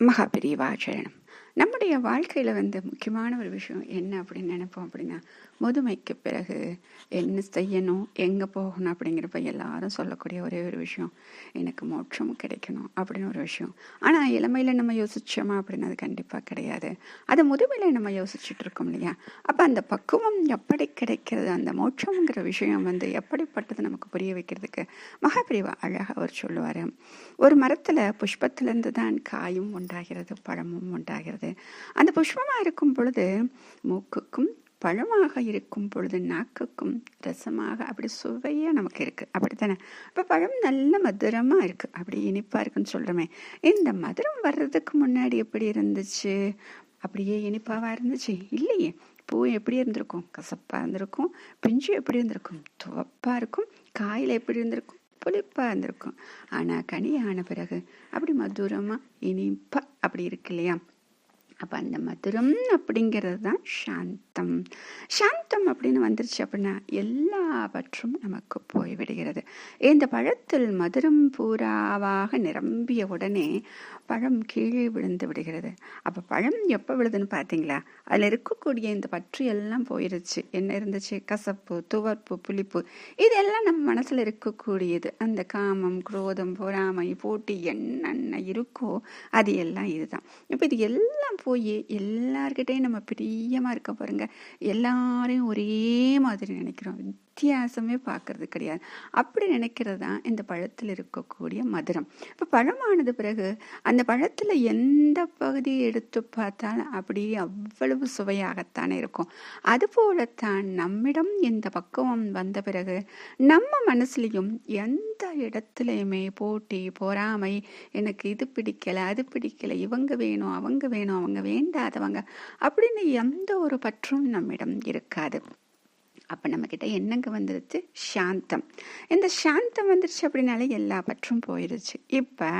महापरिवाचरण நம்முடைய வாழ்க்கையில் வந்து முக்கியமான ஒரு விஷயம் என்ன அப்படின்னு நினைப்போம் அப்படின்னா முதுமைக்கு பிறகு என்ன செய்யணும் எங்கே போகணும் அப்படிங்கிறப்ப எல்லாரும் சொல்லக்கூடிய ஒரே ஒரு விஷயம் எனக்கு மோட்சம் கிடைக்கணும் அப்படின்னு ஒரு விஷயம். ஆனால் இளமையில் நம்ம யோசிச்சோமா அப்படின்னு அது கண்டிப்பாக கிடையாது. அது முதுமையில் நம்ம யோசிச்சுட்டு இருக்கோம் இல்லையா? அப்போ அந்த பக்குவம் எப்படி கிடைக்கிறது அந்த மோட்சம்ங்கிற விஷயம் வந்து எப்படிப்பட்டது நமக்கு புரிய வைக்கிறதுக்கு மகாபிரிவா அழகாக அவர் சொல்லுவார். ஒரு மரத்தில் புஷ்பத்திலேருந்து தான் காயும் உண்டாகிறது பழமும் உண்டாகிறது. அந்த புஷ்பமாக இருக்கும் பொழுது மூக்குக்கும் பழமாக இருக்கும் பொழுது நாக்குக்கும் ரசமாக அப்படி சுவையாக நமக்கு இருக்குது அப்படித்தானே? இப்போ பழம் நல்ல மதுரமாக இருக்குது அப்படி இனிப்பாக இருக்குன்னு சொல்கிறோமே இந்த மதுரம் வர்றதுக்கு முன்னாடி எப்படி இருந்துச்சு? அப்படியே இனிப்பாவாக இருந்துச்சு? இல்லையே. பூ எப்படி இருந்திருக்கும்? கசப்பாக இருந்திருக்கும். பிஞ்சு எப்படி இருந்திருக்கும்? துவப்பாக இருக்கும். காயில் எப்படி இருந்திருக்கும்? புளிப்பாக இருந்திருக்கும். ஆனால் கனி ஆன பிறகு அப்படி மதுரமாக இனிப்பாக அப்படி இருக்கு இல்லையா? அப்போ அந்த மதுரம் அப்படிங்கிறது தான் சாந்தம். சாந்தம் அப்படின்னு வந்துருச்சு அப்படின்னா எல்லாவற்றும் நமக்கு போய்விடுகிறது. இந்த பழத்தில் மதுரம் பூராவாக நிரம்பிய உடனே பழம் கீழே விழுந்து விடுகிறது. அப்போ பழம் எப்போ விழுதுன்னு பார்த்தீங்களா? அதில் இருக்கக்கூடிய இந்த பற்று எல்லாம் போயிருச்சு. என்ன இருந்துச்சு? கசப்பு துவர்ப்பு புளிப்பு. இதெல்லாம் நம்ம மனசில் இருக்கக்கூடியது. அந்த காமம் குரோதம் பொறாமை போட்டி என்னென்ன இருக்கோ அது எல்லாம் இதுதான். இப்போ இது எல்லாம் போய் எல்லார்கிட்டையும் நம்ம பிரியமாக இருக்க பாருங்க எல்லாரையும் ஒரே மாதிரி நினைக்கிறோம். வித்தியாசமே பார்க்கறது கிடையாது. அப்படி நினைக்கிறது தான் இந்த பழத்தில் இருக்கக்கூடிய மதுரம். இப்போ பழமானது பிறகு அந்த பழத்தில் எந்த பகுதியை எடுத்து பார்த்தாலும் அப்படியே அவ்வளவு சுவையாகத்தானே இருக்கும். அதுபோலத்தான் நம்மிடம் இந்த பக்குவம் வந்த பிறகு நம்ம மனசுலையும் எந்த இடத்துலையுமே போட்டி பொறாமை எனக்கு இது பிடிக்கலை அது பிடிக்கலை இவங்க வேணும் அவங்க வேணும் அவங்க வேண்டாதவங்க அப்படின்னு எந்த ஒரு பற்றும் நம்மிடம் இருக்காது. அப்போ நம்மக்கிட்ட என்னங்க வந்துருச்சு? சாந்தம். இந்த சாந்தம் வந்துருச்சு அப்படின்னாலே எல்லா பற்றும் போயிடுச்சு இப்போ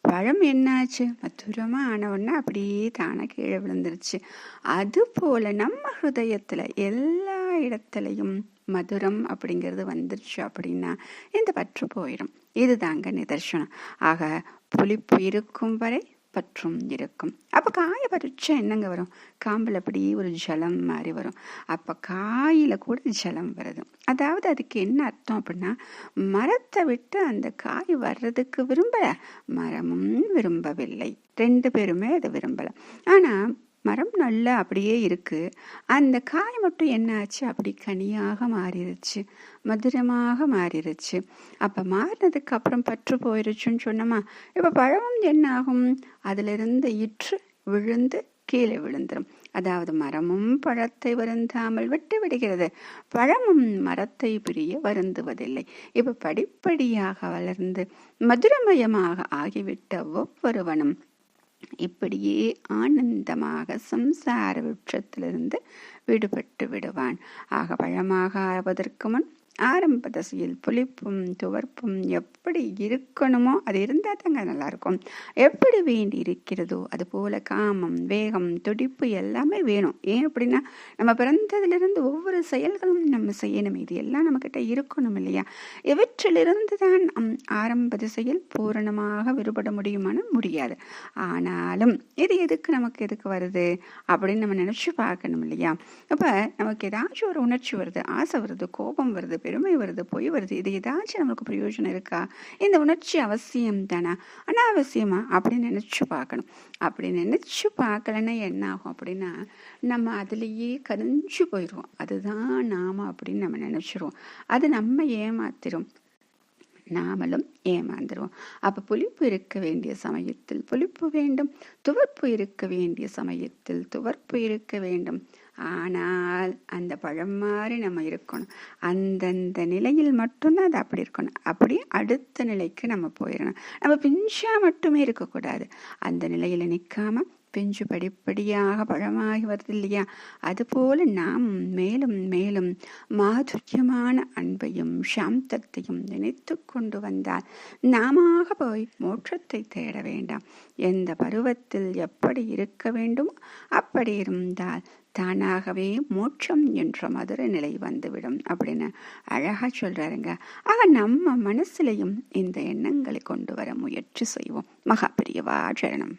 பழம் என்னாச்சு? மதுரமாக ஆனவுடனே அப்படியே தானே கீழே விழுந்துருச்சு. அதுபோல் நம்ம ஹிருதயத்தில் எல்லா இடத்துலையும் மதுரம் அப்படிங்கிறது வந்துருச்சு அப்படின்னா இந்த பற்று போயிடும் இதுதாங்க நிதர்சனம். ஆக புளிப்பு இருக்கும் வரை பற்றும் இருக்கும். அப்போ காயை பறிச்சா என்னங்க வரும்? காம்பில் அப்படி ஒரு ஜலம் மாதிரி வரும். அப்போ காயில் கூட ஜலம் வருது. அதாவது அதுக்கு என்ன அர்த்தம் அப்படின்னா மரத்தை விட்டு அந்த காய் வர்றதுக்கு விரும்பலை. மரமும் விரும்பவில்லை. ரெண்டு பேருமே அதை விரும்பலை. ஆனால் மரம் நல்லா அப்படியே இருக்கு. அந்த காய் மட்டும் என்ன ஆச்சு? அப்படி கனியாக மாறிடுச்சு மதுரமாக மாறிடுச்சு அப்போ மாறினதுக்கு அப்புறம் பற்று போயிருச்சுன்னு சொன்னோமா? இப்போ பழமும் என்ன ஆகும்? அதிலிருந்து இற்று விழுந்து கீழே விழுந்துடும் அதாவது மரமும் பழத்தை வருந்தாமல் விட்டு விடுகிறது. பழமும் மரத்தை பிரிய வருந்துவதில்லை. இப்ப படிப்படியாக வளர்ந்து மதுரமயமாக ஆகிவிட்ட ஒவ்வொருவனும் இப்படியே ஆனந்தமாக சம்சார விருட்சத்திலிருந்து விடுபட்டு விடுவான். ஆக பழமாக ஆவதற்கு முன் ஆரம்ப தசையில் புளிப்பும் துவர்ப்பும் எப்படி இருக்கணுமோ அது இருந்தால் தாங்க நல்லாயிருக்கும். எப்படி வேண்டி இருக்கிறதோ அது போல காமம் வேகம் துடிப்பு எல்லாமே வேணும். ஏன் அப்படின்னா நம்ம பிறந்ததுலேருந்து ஒவ்வொரு செயல்களும் நம்ம செய்யணும். இது எல்லாம் நம்மக்கிட்ட இருக்கணும் இல்லையா? இவற்றிலிருந்து தான் ஆரம்ப திசையில் பூரணமாக விடுபட முடியுமான முடியாது. ஆனாலும் இது எதுக்கு நமக்கு எதுக்கு வருது? அப்படின்னு நம்ம நினச்சி பார்க்கணும் இல்லையா? அப்போ நமக்கு ஏதாச்சும் ஒரு உணர்ச்சி வருது ஆசை வருது கோபம் வருது பெருமை வருது பொய் வருது இது ஏதாச்சும் நம்மளுக்கு பிரயோஜனம் இருக்கா? இந்த உணர்ச்சி அவசியம் தானே? அனாவசியமா? அப்படின்னு நினச்சி பார்க்கணும். அப்படி நினச்சி பார்க்கலன்னா என்ன ஆகும் அப்படின்னா நம்ம அதுலேயே கரிஞ்சு போயிடுவோம். அதுதான் நாம அப்படின்னு நம்ம நினச்சிருவோம். அது நம்ம ஏமாத்திரும். நாமளும் ஏமாந்துருவோம். அப்போ புளிப்பு இருக்க வேண்டிய சமயத்தில் புளிப்பு வேண்டும். துவர்ப்பு இருக்க வேண்டிய சமயத்தில் துவர்ப்பு இருக்க வேண்டும். ஆனால் அந்த பழம் மாதிரி நம்ம இருக்கணும். அந்தந்த நிலையில் மட்டும்தான் அது அப்படி இருக்கணும். அப்படி அடுத்த நிலைக்கு நம்ம போயிடணும். நம்ம பிஞ்சா மட்டுமே இருக்கக்கூடாது. அந்த நிலையில் நிற்காம பிஞ்சு படிப்படியாக பழமாகி வருது இல்லையா அதுபோல நாம் மேலும் மேலும் மாதுரியமான அன்பையும் சாந்தத்தையும் நினைத்து கொண்டு வந்தால் நாம போய் மோட்சத்தை தேட வேண்டாம். எந்த பருவத்தில் எப்படி இருக்க வேண்டும் அப்படி இருந்தால் தானாகவே மோட்சம் என்ற மதுர நிலை வந்துவிடும் அப்படின்னு அழகா சொல்றாருங்க. ஆக நம்ம மனசுலையும் இந்த எண்ணங்களை கொண்டு வர முயற்சி செய்வோம். மகாபிரியவா சரணம்.